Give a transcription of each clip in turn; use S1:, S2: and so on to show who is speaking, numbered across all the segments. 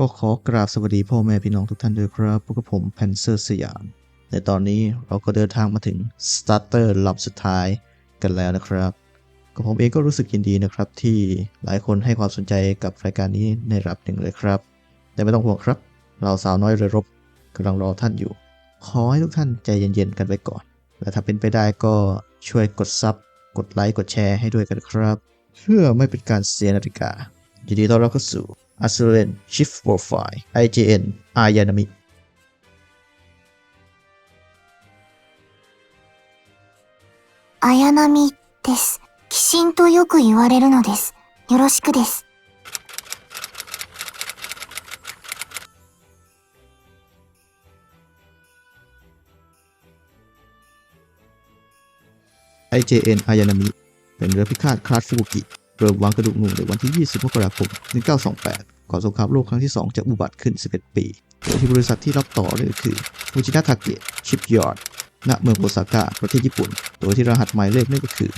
S1: ก็ขอกราบสวัสดีพ่อแม่พี่น้องทุกท่านด้วยครับพวกบผมแพนเซอร์สยามในตอนนี้เราก็เดินทางมาถึงสตาร์เตอร์ลำสุดท้ายกันแล้วนะครับก็ผมเองก็รู้สึกยินดีนะครับ ที่หลายคนให้ความสนใจกับรายการนี้ในระดับหนึ่งเลยครับ แต่ไม่ต้องห่วงครับ เราสาวน้อยเรือรบกำลังรอท่านอยู่ ขอให้ทุกท่านใจเย็นๆกันไว้ก่อน และถ้าเป็นไปได้ก็ช่วยกดซับกดไลค์กดแชร์ให้ด้วยกันครับ เพื่อไม่เป็นการเสียนาฬิกายินดีต้อนรับเข้าสู่ a s u r e n Shift Profile IJN อายานามิ
S2: 綾波です。鬼神とよく言われるのです。よろしくです。
S1: IJN อายานามิ เป็นเรือพิฆาตคลาสฟูกิ เริ่มวางกระดูกงูในวันที่ 20 มกราคม 1928 ก่อนสงครามโลกครั้งที่ 2 จะอุบัติขึ้น 11 ปีโดยที่บริษัทที่รับต่อนั่นก็คือฟูจินาทาเกะชิปยอร์ดณเมืองโอซาก้าประเทศญี่ปุ่น โดยที่รหัสหมายเลขนั่นก็คือ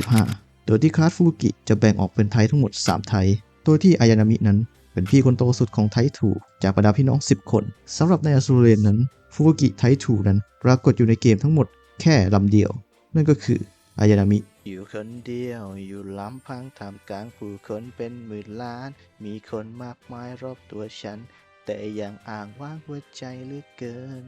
S1: 45 โดยที่คลาสฟูกิจะแบ่งออกเป็นไทยทั้งหมด 3 ไทยโดยที่อายานามินั้นเป็นพี่คนโตสุดของไททูจากบรรดาพี่น้อง 10 คนสำหรับในอสูรเรนนั้นฟูกิไททูนั้นปรากฏอยู่ในเกมทั้งหมดแค่ลำเดียว นั่นก็คืออายานามิ อยู่คนเดียวอยู่ลำพังทำกลางผู้คนเป็นหมื่นล้าน มีคนมากมายรอบตัวฉัน แต่ยังอ่างว่างหัวใจเหลือเกิน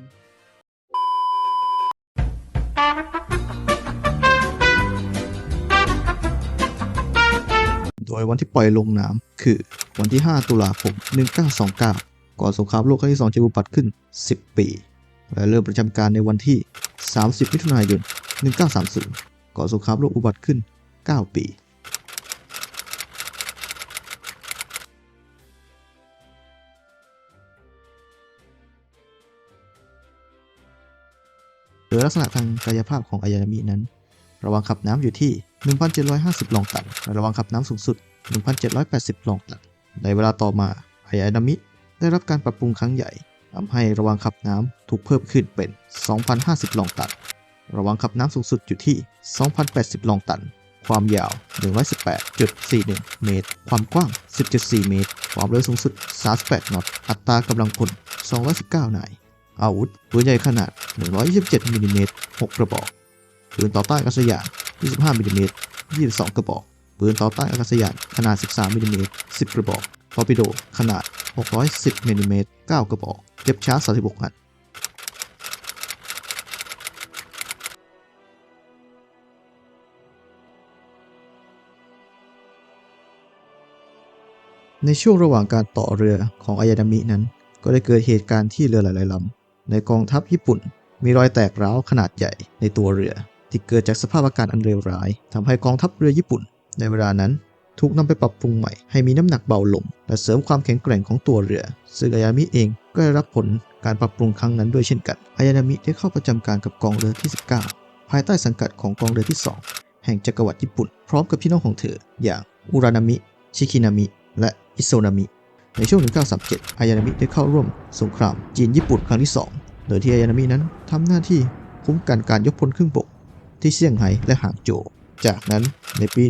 S1: โดยวันที่ปล่อยลงน้ำคือวันที่ 5 ตุลาคม 1929 ก่อนสงครามโลกครั้งที่ 2 จะอุบัติขึ้น 10 ปี และเริ่มประจำการในวันที่ 30 มิถุนายน 1930 ก่อสงครามโลกอุบัติขึ้น 9 ปี โดยลักษณะทางกายภาพของอายานามินั้น ระวังขับน้ำอยู่ที่ 1,750 ลองตันและระวังขับน้ำสูงสุด 1,780 ลองตัน ในเวลาต่อมาอายานามิได้รับการปรับปรุงครั้งใหญ่ทำให้ระวังขับน้ำถูกเพิ่มขึ้นเป็น 2,050 ลองตัน ระวังขับน้ำสูงสุดอยู่ที่ 2,080 ลองตัน ความยาว 118.41 เมตร ความกว้าง 10.4 เมตร ความเร็วสูงสุด 38 นอต อัตรากำลังพล 219 นาย อาวุธปืนใหญ่ขนาด 127มิลลิเมตร6กระบอก ปืนต่อต้านอากาศยาน 25มิลลิเมตร22 กระบอก ปืนต่อต้านอากาศยานขนาด 13มิลลิเมตร10 กระบอก ทอร์ปิโดขนาด 610มิลลิเมตร9กระบอก เก็บชาร์จ36อัน ในช่วงระหว่างการต่อเรือของอายานามินั้น ก็ได้เกิดเหตุการณ์ที่เรือหลายๆลำในกองทัพญี่ปุ่น มีรอยแตกร้าวขนาดใหญ่ในตัวเรือ ที่เกิดจากสภาพอากาศอันเลวร้ายทำให้กองทัพเรือญี่ปุ่น ในเวลานั้นถูกนำไปปรับปรุงใหม่ ให้มีน้ำหนักเบาลง และเสริมความแข็งแกร่งของตัวเรือ ซึ่งอายามิเองก็ได้รับผลการปรับปรุงครั้งนั้นด้วยเช่นกัน อายานามิได้เข้าประจำการกับกองเรือที่ 19 ภายใต้สังกัดของกองเรือที่ 2 แห่งจักรวรรดิญี่ปุ่น พร้อมกับพี่น้องของเธอ อย่างอุรานามิ ชิคินามิ และอิโซนามิ ในช่วง 1937 อายานามิได้เข้าร่วมสงครามจีนญี่ปุ่นครั้งที่ 2 โดยที่อายานามินั้นทำหน้าที่คุ้มกันการยกพลครึ่งบกที่เซี่ยงไฮ้และหางโจวจากนั้นในปี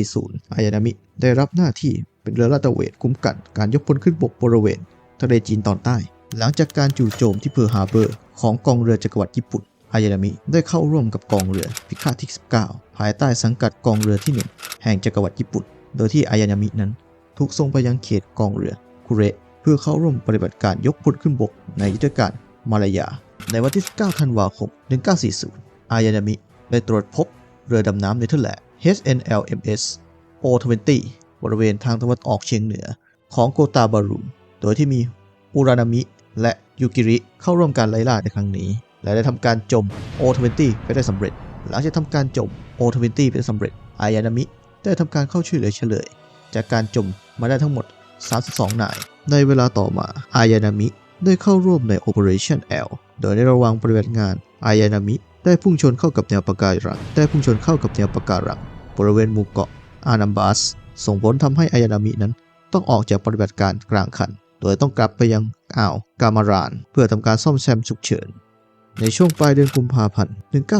S1: 1940 อายานามิได้รับหน้าที่เป็นเรือลาดตระเวนคุ้มกันการยกพลขึ้นบกบริเวณทะเลจีนตอนใต้ หลังจากการจู่โจมที่เพิร์ฮาเบอร์ของกองเรือจักรวรรดิญี่ปุ่น อายานามิได้เข้าร่วมกับกองเรือพิฆาตที่ 19 ภายใต้สังกัดกองเรือที่ 1 แห่งจักรวรรดิญี่ปุ่น โดยที่อายานามินั้น ถูกส่งไปยังเขตกองเรือคุเระเพื่อเข้าร่วมปฏิบัติการยกพลขึ้นบกในยุทธการมาลายา ในวันที่ 9 ธันวาคม 1940 อายานามิได้ตรวจพบเรือดำน้ำเนเธอร์แลนด์ HNLMS O20 บริเวณทางตะวันออกเฉียงเหนือของโกตาบารุโดยที่มีอุรานามิและยูกิริเข้าร่วมการไล่ล่าในครั้งนี้ และได้ทำการจม O20 ไปได้สำเร็จ หลังจากทำการจม O20 ไปได้สำเร็จ อายานามิได้ทำการเข้าช่วยเหลือเฉลย จากการจมมาได้ทั้งหมด 32 นาย ในเวลาต่อมาอายานามิได้เข้าร่วมใน Operation L โดยในระหว่างปฏิบัติงานอายานามิได้พุ่งชนเข้ากับแนวปะการังได้พุ่งชนเข้ากับแนวปะการังบริเวณหมู่เกาะอานัมบัสส่งผลทำให้อายานามินั้น ต้องออกจากปฏิบัติการกลางคัน โดยต้องกลับไปยังอ่าวกามาราน เพื่อทำการซ่อมแซมฉุกเฉิน ในช่วงปลายเดือนกุมภาพันธ์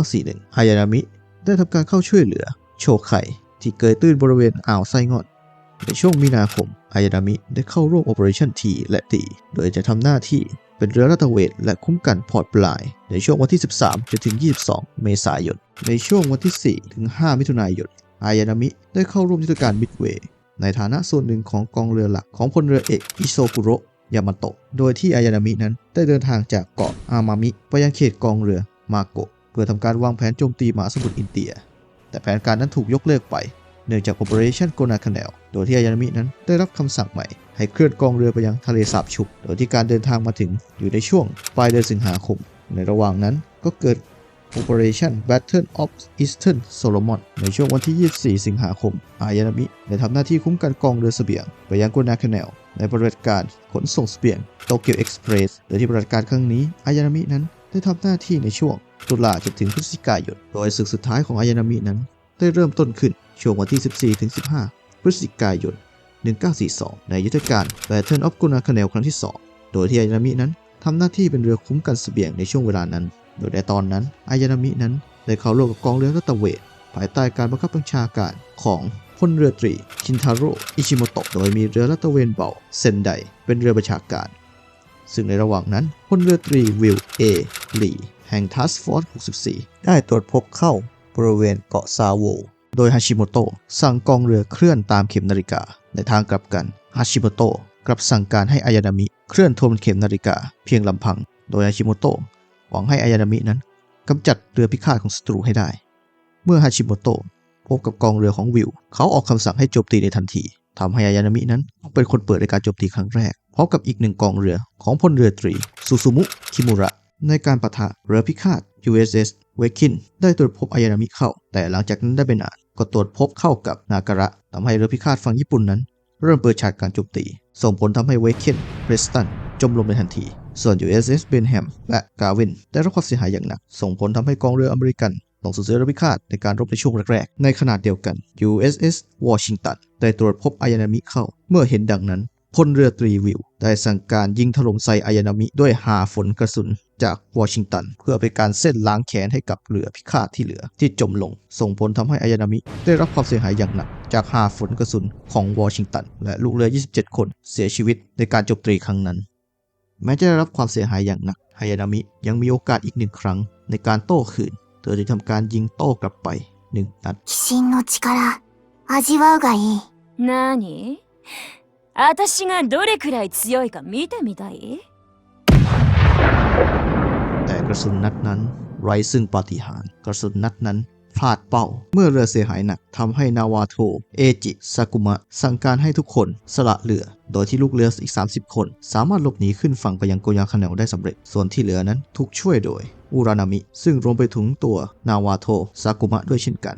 S1: 1941อายานามิได้ทำการเข้าช่วยเหลือ โชไคที่เกยตื้นบริเวณอ่าวไซงอน ในช่วงมีนาคม อายานามิได้เข้าร่วม Operation T และ D โดยจะทำหน้าที่เป็นเรือลาดตระเวนและคุ้มกันพอร์ตปลาย ในช่วงวันที่ 13จนถึง 22 เมษายน ในช่วงวันที่ 4 ถึง 5 มิถุนายน อายานามิได้เข้าร่วมยุทธการมิดเวย์ในฐานะส่วนหนึ่งของกองเรือหลักของพลเรือเอกอิโซกุโระยามาโตะ โดยที่อายานามินั้นได้เดินทางจากเกาะอามามิไปยังเขตกองเรือมาโกะเพื่อทำการวางแผนโจมตีมหาสมุทรอินเดีย แต่แผนการนั้นถูกยกเลิกไป เนื่องจาก Operation g o n a c a n a l โดยที่อายานามินั้นได้รับคำสั่งใหม่ ให้เคลื่อนกองเรือไปยังทะเลสาบชุก โดยที่การเดินทางมาถึงอยู่ในช่วงปลายเดือนสิงหาคม ในระหว่างนั้นก็เกิด Operation Battle of Eastern Solomon ในช่วงวันที่ 24 สิงหาคม อายานามิได้ทำหน้าที่คุ้มกันกองเรือเสบียง ไปยัง g o n a c a n a l ในปฏิบัติการขนส่งเสบียงโตเกียวเอ็กซ์เพรสโดยที่ปฏิบัติการครั้งนี้ อายานามินั้นได้ทำหน้าที่ในช่วงตุลาจนถึงพฤศจิกายน โดยศึกสุดท้ายของอายานามินั้น ได้เริ่มต้นขึ้นช่วงวันที่ 14-15 พฤศจิกายน 1942 ในยุทธการ Battle of Guadalcanal ครั้งที่ 2 โดยที่อายานามินั้นทำหน้าที่เป็นเรือคุ้มกันเสบียงในช่วงเวลานั้น โดยในตอนนั้นอายานามินั้นได้เข้าร่วมกับกองเรือลาดตะเวนภายใต้การบังคับบัญชาการของพลเรือตรีคินทาโร่อิชิโมโตะโดยมีเรือลาดตะเวนเบาเซนไดเป็นเรือบัญชาการ ซึ่งในระหว่างนั้นพลเรือตรีวิลเอลีแห่งทัสฟอร์ด64 ได้ตรวจพบเข้า บริเวณเกาะซาโว โดยฮาชิโมโตะสั่งกองเรือเคลื่อนตามเข็มนาฬิกา ในทางกลับกันฮาชิโมโตะกลับสั่งการให้อายานามิเคลื่อนทวนเข็มนาฬิกาเพียงลำพัง โดยฮาชิโมโตะหวังให้อายานามินั้นกำจัดเรือพิฆาตของศัตรูให้ได้ เมื่อฮาชิโมโตะพบกับกองเรือของวิลเขาออกคำสั่งให้โจมตีในทันทีทำให้อายานามินั้นเป็นคนเปิดในการโจมตีครั้งแรกพร้อมกับอีกหนึ่งกองเรือของพลเรือตรีซูซูมุ คิมุระ ในการปะทะเรือพิฆาต USS เวคินได้ตรวจพบอายานามิเข้า แต่หลังจากนั้นได้ไม่นอ่านก็ตรวจพบเข้ากับนาการะทำให้เรือพิฆาตฝั่งญี่ปุ่นนั้น เริ่มเปิดฉากการโจมตี ส่งผลทำให้เวคินเพรสตันจมลงในทันที ส่วน USS เบนแฮมและกาวินได้รับความเสียหายอย่างหนัก ส่งผลทำให้กองเรืออเมริกันต้องสูญเสียเรือพิฆาตในการรบในช่วงแรกๆ ในขณะเดียวกัน USS วอชิงตันได้ตรวจพบอายานามิเข้า เมื่อเห็นดังนั้นพลเรือตรีวิลได้สั่งการยิงถล่มใส่อายานามิด้วยหาฝนกระสุน จากวอชิงตัน เพื่อเป็นการเส้นล้างแค้นให้กับเรือพิฆาตที่เหลือที่จมลง ส่งผลทำให้อายานามิได้รับความเสียหายอย่างหนัก จากหาฝนกระสุนของวอชิงตัน และลูกเรือ 27 คนเสียชีวิตในการโจมตีครั้งนั้น แม้จะได้รับความเสียหายอย่างหนักฮายานามิยังมีโอกาสอีกหนึ่งครั้ง ในการโต้คืน เธอได้ทำการยิงโต้กลับไปหนึ่งนัด
S2: 鬼神の力、味わうがいい。
S3: なに私がどれくらい強いか見てみたい
S1: แต่กระสุนนัดนั้น ไร้ซึ่งปาฏิหาริย์กระสุนนัดนั้นพลาดเป้า เมื่อเรือเสียหายหนักทำให้นาวาโทเอจิซากุมะ สั่งการให้ทุกคนสละเรือ โดยที่ลูกเรืออีก 30 คน สามารถหลบหนีขึ้นฝั่งไปยังโกยาคาเนลได้สำเร็จ ส่วนที่เหลือนั้นถูกช่วยโดยอุรานามิ ซึ่งรวมไปถึงตัวนาวาโทซากุมะด้วยเช่นกัน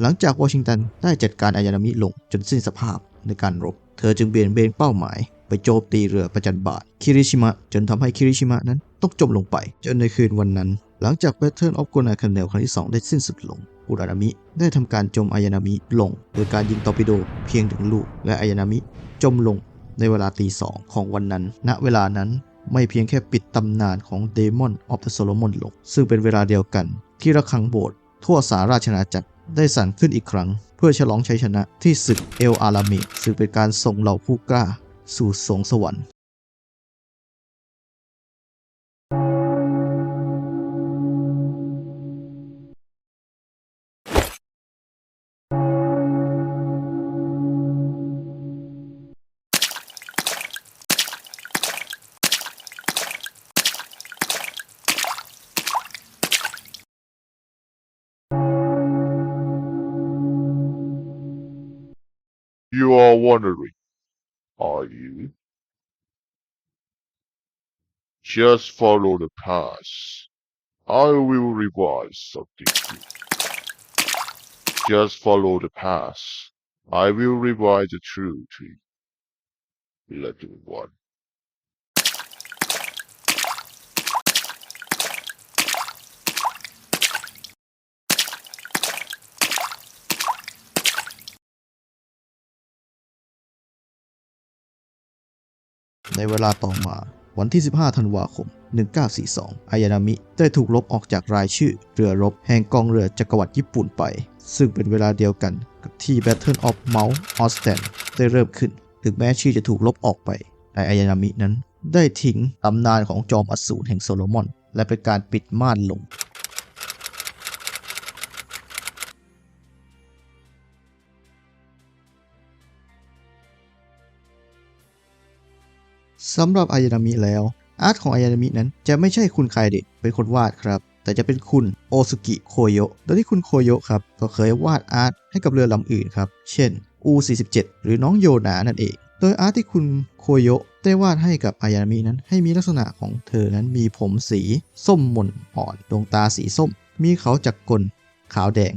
S1: หลังจากวอชิงตันได้จัดการอายานามิลงจนสิ้นสภาพในการรบ เธอจึงเบี่ยงเบนเป้าหมาย ไปโจมตีเรือประจันบาทคิริชิมะจนทำให้คิริชิมะนั้นต้องจมลงไป จนในคืนวันนั้น หลังจาก Battle of Guadalcanal ครั้งที่ 2 ได้สิ้นสุดลงอุรานามิได้ทำการจมอายานามิลง โดยการยิงตอร์ปิโดเพียงหนึ่งลูก และอายานามิจมลงในเวลาตีสองของวันนั้น ณ เวลานั้นไม่เพียงแค่ปิดตำนานของ Demon of the Solomon ลง ซึ่งเป็นเวลาเดียวกัน ที่ระฆังโบสถ์ทั่วสาราชอาจักรได้สั่นขึ้นอีกครั้ง เพื่อฉลองชัยชนะที่ศึกเอลอาราเมซึ่งเป็นการส่งเหล่าผู้กล้า สู่สวงสวรรค์
S4: You are wondering, are you? Just follow the path. I will revise something. Just follow the path. I will revise the truth. Little one.
S1: ในเวลาต่อมาวันที่ 15 ธันวาคม 1942 อายานามิได้ถูกลบออกจากรายชื่อเรือรบแห่งกองเรือจักรวรรดิญี่ปุ่นไป ซึ่งเป็นเวลาเดียวกันกับที่ Battle of Mount Osten ได้เริ่มขึ้น ถึงแม้ชื่อจะถูกลบออกไป แต่อายานามินั้น ได้ทิ้งตำนานของจอมอสูรแห่งโซโลมอน และเป็นการปิดม่านลง สำหรับอายานามิแล้ว อาร์ตของอายานามินั้นจะไม่ใช่คุณไคเดะเป็นคนวาดครับ แต่จะเป็นคุณโอซุกิโคโยะโดยที่คุณโคโยะครับก็เคยวาดอาร์ตให้กับเรือลำอื่นครับ เช่น U47 หรือน้องโยนานั่นเอง โดยอาร์ตที่คุณโคโยะได้วาดให้กับอายานามินั้น ให้มีลักษณะของเธอนั้นมีผมสีส้มหม่นอ่อนดวงตาสีส้ม มีเขาจักรกลขาวแดง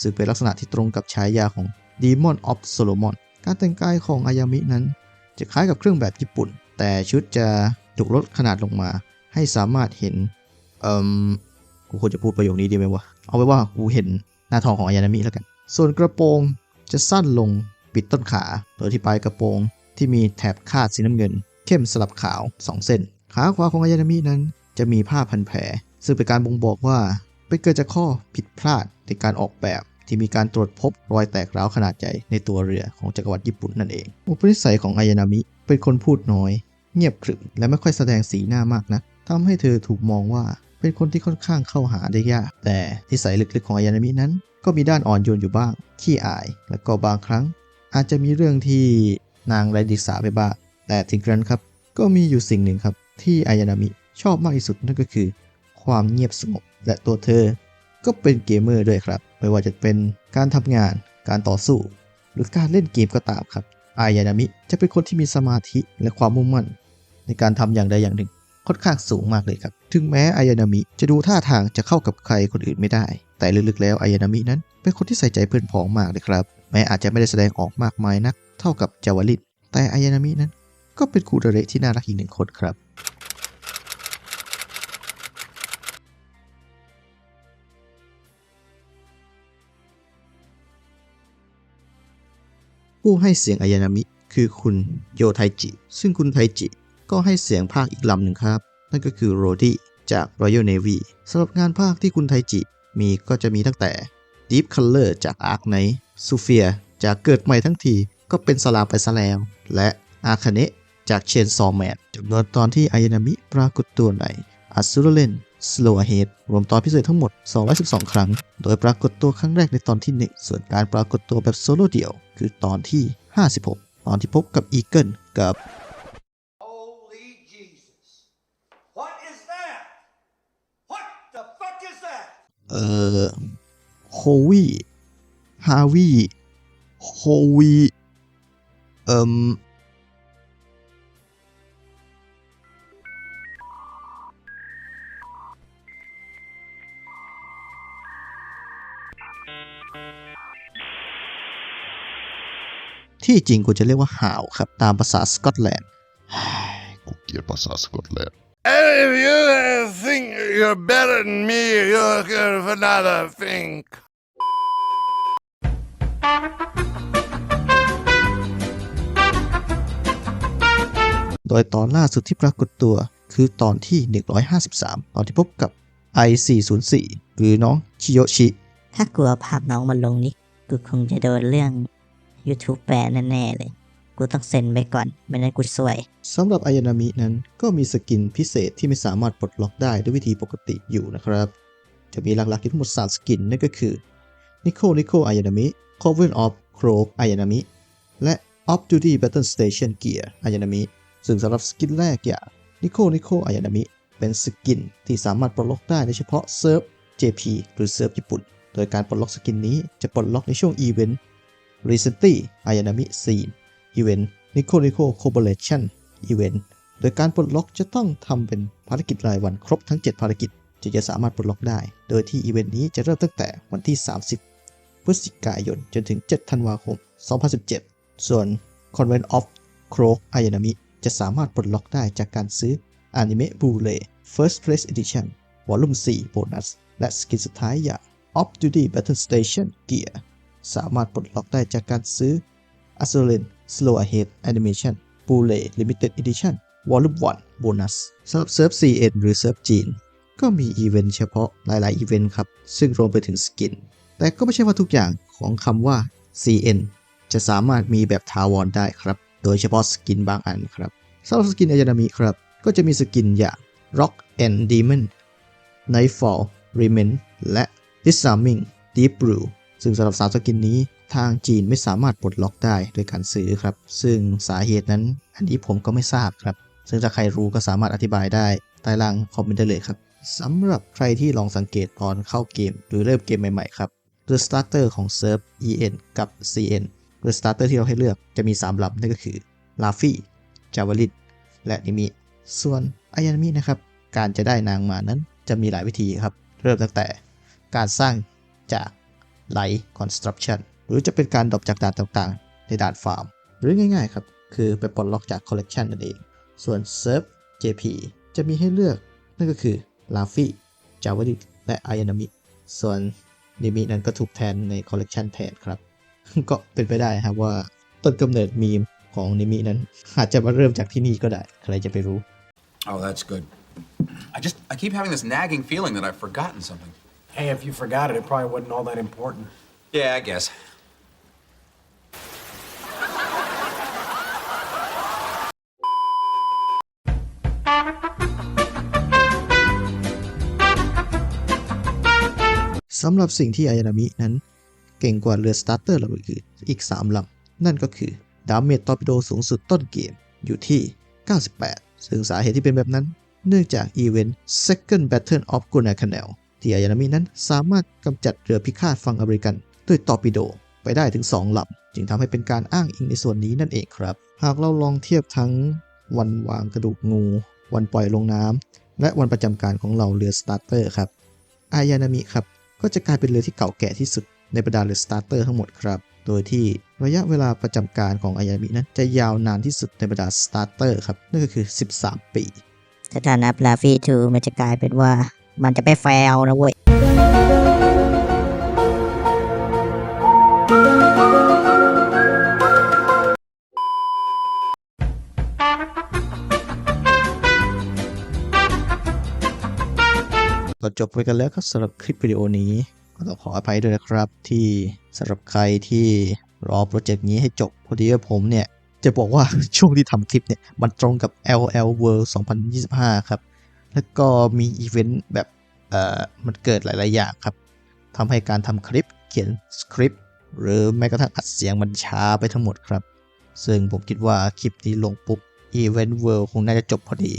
S1: ซึ่งเป็นลักษณะที่ตรงกับฉายาของ Demon of Solomon การแต่งกายของอายามินั้น จะคล้ายกับเครื่องแบบญี่ปุ่น แต่ชุดจะถูกลดขนาดลงมา ให้สามารถเห็น เอ่มกูควรจะพูดประโยคนี้ดีไหมวะ เอาไว้ว่ากูเห็นหน้าท้องของอายานามิแล้วกัน ส่วนกระโปรงจะสั้นลงปิดต้นขา โดยที่ปลายกระโปรงที่มีแถบคาดสีน้ำเงิน เข้มสลับขาว 2 เส้น ขาขวาของอายานามินั้น จะมีผ้าพันแผล ซึ่งเป็นการบ่งบอกว่าเป็นเกิดจากข้อผิดพลาดในการออกแบบที่มีการตรวจพบรอยแตกร้าวขนาดใหญ่ในตัวเรือของจักรวรรดิญี่ปุ่นนั่นเอง อุปนิสัยของอายานามิเป็นคนพูดน้อย เงียบขรึมและไม่ค่อยแสดงสีหน้ามากนะทำให้เธอถูกมองว่าเป็นคนที่ค่อนข้างเข้าหาได้ยาก แต่นิสัยลึกๆของอายานามินั้น ก็มีด้านอ่อนโยนอยู่บ้าง ขี้อาย และก็บางครั้ง อาจจะมีเรื่องที่นางไร้ดิสาไปบ้าง แต่ถึงกระนั้นครับ ก็มีอยู่สิ่งหนึ่งครับ ที่อายานามิชอบมากที่สุดนั่นก็คือ ความเงียบสงบ และตัวเธอ ก็เป็นเกมเมอร์ด้วยครับ ไม่ว่าจะเป็นการทำงาน การต่อสู้ หรือการเล่นเกมก็ตามครับ อายานามิจะเป็นคนที่มีสมาธิและความมุ่งมั่น ในการทำอย่างใดอย่างหนึ่ง ค่อนข้างสูงมากเลยครับ ถึงแม้อายานามิจะดูท่าทางจะเข้ากับใครคนอื่นไม่ได้ แต่ลึกๆแล้วอายานามินั้น เป็นคนที่ใส่ใจเพื่อนพ้องมากเลยครับ แม้อาจจะไม่ได้แสดงออกมากมายนัก เท่ากับจาวาลินแต่อายานามินั้น ก็เป็นคูเดเรที่น่ารักอีกหนึ่งคนครับผู้ให้เสียงอายานามิคือคุณโยไทจิ ซึ่งคุณไทจิ ก็ให้เสียงภาคอีกลำหนึ่งครับ นั่นก็คือโรดี้จาก Royal Navy สำหรับงานภาคที่คุณไทจิมีก็จะมีตั้งแต่ Deep Color จาก Ark Knight ซูเฟียจากเกิดใหม่ทั้งทีก็เป็นสลาไปซะแล้ว และอาคาเนะจากเชนซอแมนจำนวนตอนที่อายานามิปรากฏตัวในอัสุรเลน Slow Ahead รวมตอนพิเศษทั้งหมด 212 ครั้ง โดยปรากฏตัวครั้งแรกในตอนที่ 1 ส่วนการปรากฏตัวแบบโซโล่เดี่ยว คือตอนที่ 56 ตอนที่พบกับอีเกิลกับ เอ่อโควีฮาวีโควีเอ่มที่จริงกูจะเรียกว่าหาวครับ ตามภาษาสกอตแลนด์
S4: กูเกลียดภาษาสกอตแลนด์
S5: And if you uh, think you're better than me, you're good for another think.
S1: โดยตอนล่าสุดที่ปรากฏตัว คือตอนที่ 153 ตอนที่พบกับ I404 หรือน้องชิโยชิ
S6: ถ้ากลัวภาพน้องมันลงนี่กูคงจะโดนเรื่อง YouTube แบนแน่ๆเลย กูต้องเซ็นไปก่อนไม่นั้นกูซวย
S1: สำหรับอายานามินั้นก็มีสกินพิเศษที่ไม่สามารถปลดล็อกได้ด้วยวิธีปกติอยู่นะครับ จะมีหลักๆอยู่ทั้งหมด 3 สกินนั่นก็คือ Nico Nico อายานามิ Coven of Crow อายานามิ และ Off Duty Battle Station Gear อายานามิ ซึ่งสำหรับสกินแรกอย่าง Nico Nico อายานามิเป็นสกินที่สามารถปลดล็อกได้ในเฉพาะเซิร์ฟ JP หรือเซิร์ฟญี่ปุ่น โดยการปลดล็อกสกินนี้จะปลดล็อกในช่วงอีเวนต์ Recently อายานามิ Scene เวนต์ Nico Nico Collaboration อีเวนต์โดยการปลดล็อกจะต้องทำเป็นภารกิจรายวันครบทั้ง 7 ภารกิจจึงจะสามารถปลดล็อกได้ โดยที่อีเวนต์นี้จะเริ่มตั้งแต่วันที่ 30 พฤศจิกายน จนถึง 7 ธันวาคม 2017 ส่วน Convent of Crow Ayanami จะสามารถปลดล็อกได้จากการซื้อ Anime Blu-ray First Place Edition Volume 4 Bonus และสกินสุดท้ายอย่าง Off Duty Battle Station Gear สามารถปลดล็อกได้จากการซื้อ a s u r e n Slow Ahead Animation Blu-ray Limited Edition Volume 1โบนัสสำหรับเซิร์ฟ CN หรือเซิร์ฟจีน ก็มีอีเวนต์เฉพาะหลาย ๆ อีเวนต์ครับ ซึ่งรวมไปถึงสกิน แต่ก็ไม่ใช่ว่าทุกอย่างของคำว่า CN จะสามารถมีแบบทาวรได้ครับ โดยเฉพาะสกินบางอันครับสำหรับสกินอายานามิครับ ก็จะมีสกินอย่าง Rock and Demon Nightfall Remain และ Disarming Deep Blue ซึ่งสำหรับสามสกินนี้ทางจีนไม่สามารถปลดล็อกได้โดยการซื้อครับ ซึ่งสาเหตุนั้นอันนี้ผมก็ไม่ทราบครับ ซึ่งถ้าใครรู้ก็สามารถอธิบายได้ใต้ล่างคอมเมนต์ได้เลยครับสำหรับใครที่ลองสังเกตตอนเข้าเกมหรือเริ่มเกมใหม่ๆครับ The Starter ของเซิร์ฟ EN กับ CN The Starter ที่เราให้เลือกจะมี 3 ลำนั่นก็คือ Luffy Javelin และนิมิ ส่วนอายานามินะครับ การจะได้นางมานั้นจะมีหลายวิธีครับ เริ่มตั้งแต่การสร้างจาก Light Construction หรือจะเป็นการดรอปจากด่านต่างๆ ในด่านฟาร์ม หรือง่ายๆครับ คือไปปลดล็อกจาก Collection นั่นเอง ส่วนเซิร์ฟ JP จะมีให้เลือกนั่นก็คือ Luffy Javelin และอายานามิส่วนนิมินั้นก็ถูกแทนใน Collection แทนครับ ก็เป็นไปได้ครับว่าต้นกำเนิดมีมของนิมินั้นอาจจะมาเริ่มจากที่นี่ก็ได้ ใครจะไปรู้
S7: Oh, that's good. I just, I keep having this nagging feeling that I've forgotten something.
S8: Hey, if you forgot it, it probably wasn't all that important.
S7: Yeah, I guess.
S1: สำหรับสิ่งที่อายานามินั้น เก่งกว่าเรือสตาร์เตอร์ลำอื่นๆอีก 3ลำนั่นก็คือ ดาเมจตอร์ปิโดสูงสุดต้นเกมอยู่ที่ 98 ซึ่งสาเหตุที่เป็นแบบนั้น เนื่องจากอีเวนต์ Second Battle of Guadalcanal ที่อายานามินั้นสามารถกำจัดเรือพิฆาตฝั่งอเมริกัน ด้วยตอร์ปิโดไปได้ถึง 2 ลำ จึงทำให้เป็นการอ้างอิงในส่วนนี้นั่นเองครับ หากเราลองเทียบทั้งวันวางกระดูกงู วันปล่อยลงน้ำและวันประจำการของเราเรือสตาร์เตอร์ครับ อายานามิครับก็จะกลายเป็นเรือที่เก่าแก่ที่สุดในบรรดาเรือสตาร์เตอร์ทั้งหมดครับ โดยที่ระยะเวลาประจำการของอายานามินั้นจะยาวนานที่สุดในบรรดาสตาร์เตอร์ครับนั่นก็คือ 13 ปี
S6: ถ้าถ้านับลาฟีทูมันจะกลายเป็นว่า มันจะไปแฟลนะเว้ย
S1: ก็จบไปกันแล้วครับสำหรับคลิปวิดีโอนี้ ก็ต้องขออภัยด้วยนะครับที่สำหรับใครที่รอโปรเจกต์นี้ให้จบพอดีว่าผมเนี่ย จะบอกว่าช่วงที่ทำคลิปเนี่ย มันตรงกับ LL World 2025 ครับ แล้วก็มีอีเวนต์แบบเอ่อมันเกิดหลาย ๆ อย่างครับทำให้การทำคลิปเขียนสคริปต์หรือแม้กระทั่งอัดเสียงมันช้าไปทั้งหมดครับ ซึ่งผมคิดว่าคลิปนี้ลงปุ๊บ Event World คงน่าจะจบพอดี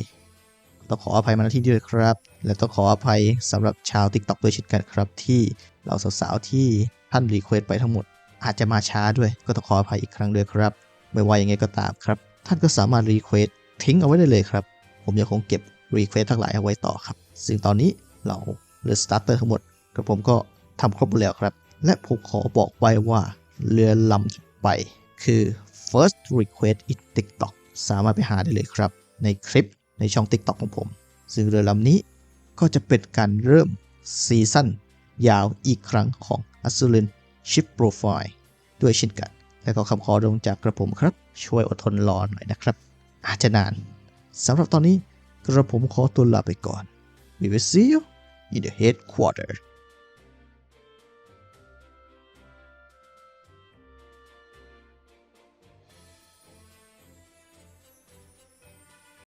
S1: ต้องขออภัยมาณที่ด้วยครับ และต้องขออภัยสำหรับชาว TikTok ด้วยเช่นกันครับ ที่เราสาว ๆ ที่ท่านรีเควสไปทั้งหมด อาจจะมาช้าด้วยก็ต้องขออภัยอีกครั้งด้วยครับ ไม่ว่ายังไงก็ตามครับ ท่านก็สามารถรีเควสทิ้งเอาไว้ได้เลยครับ ผมยังคงเก็บ รีเควสทั้งหลายเอาไว้ต่อครับ ซึ่งตอนนี้เราเรือสตาร์เตอร์ทั้งหมดกับผมก็ทำครบหมดแล้วครับ และผมขอบอกไว้ว่าเรือลำไปคือ first request in TikTok สามารถไปหาได้เลยครับ ในคลิปในช่อง TikTok ของผม ซึ่งเรือลำนี้ก็จะเป็นการเริ่มซีซั่นยาวอีกครั้งของ a z u r i n Ship Profile ด้วยเช่นกัน และก็คำขอลงจากกระผมครับ ช่วยอดทนรอหน่อยนะครับ อาจจะนานสำหรับตอนนี้ กระผมขอตัวลาไปก่อน We will see you in the headquarters